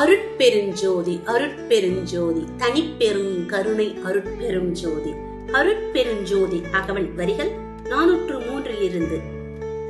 அருட்பெருஞ்சோதி அருட்பெருஞ்சோதி தனிப்பெரும் கருணை அருட்பெரும் ஜோதி. அருட்பெருஞ்சோதி அகவல் வரிகள் நானூற்று மூன்றில் இருந்து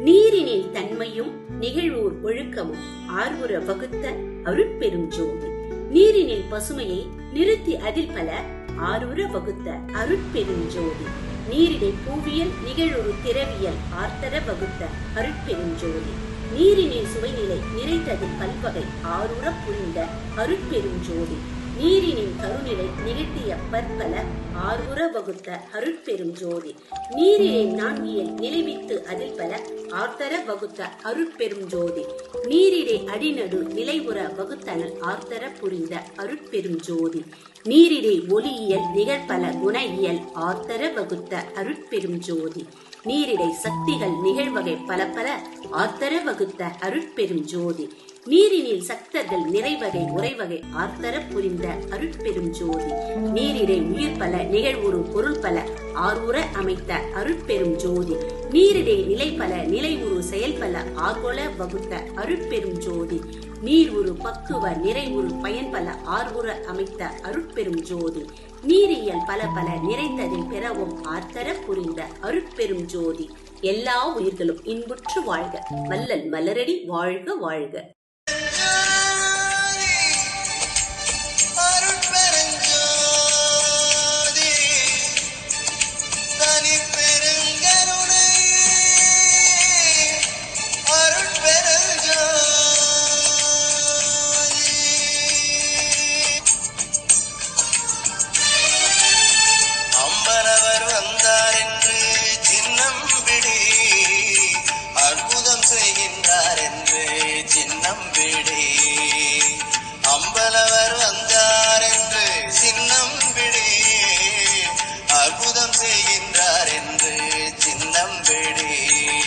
நீரினில் தன்மையும் நிகழ்வூர் ஒழுக்கமும் ஆர்வுற வகுத்த அருட்பெரும் ஜோதி. நீரினில் பசுமையை நிறுத்தி அதில் பல ஆறுற வகுத்த அருட்பெரும் ஜோதி. நீரிடை பூவியல் நிகழொரு திரவியல் ஆர்த்தர வகுத்த அருட்பெருஞ்சோதி நீரினின் சுவைநிலை நிறைத்ததில் பல்வகை ஆறுற புரிந்த அருட்பெருஞ்சோதி நீரினின் கருநிலை நிகழ்த்திய பற்பல ஆறுற வகுத்த அருட்பெரும் ஜோதி. நீரினை நான்கியல் நிலைவித்து அதில் பல ஆர்த்தர வகுத்த அருட்பெரும் ஜோதி. நீரிடை அடிநடு நிலைவுற வகுத்தனல் ஆர்த்தர புரிந்த அருட்பெரும் ஜோதி. நீரிடை ஒளியியல் நிகழ்பல குண இயல் ஆர்த்தர வகுத்த அருட்பெரும் ஜோதி. நீரிடை சக்திகள் நிகழ்வகை பல பல ஆர்த்தர வகுத்த அருட்பெரும் ஜோதி. நீரினில் சக்தர்கள் நிறைவகை உறைவகை ஆர்த்தர புரிந்த அருட்பெரும் ஜோதி. நீரிடை உயிர் பல நிகழ்வுறு பொருள் பல ஆர்வுற அமைத்த அருட்பெரும் ஜோதி. நீரிடை நிலை பல நிலை உரு செயல் பல ஆர்வல வகுத்த அருட்பெரும் ஜோதி. நீர் உரு பக்குவ நிறைவுறு பயன் பல ஆர்வுற அமைத்த அருட்பெரும் ஜோதி. நீரியல் பல பல நிறைந்ததில் பெறவும் ஆர்த்தர புரிந்த அருட்பெரும் ஜோதி. எல்லா உயிர்களும் இன்புற்று வாழ்க. மல்லல் மலரடி வாழ்க வாழ்க. சின்னம்பிடி. அம்பலவர் வந்தார் என்று சின்னம்பிடி. அற்புதம் செய்கின்ற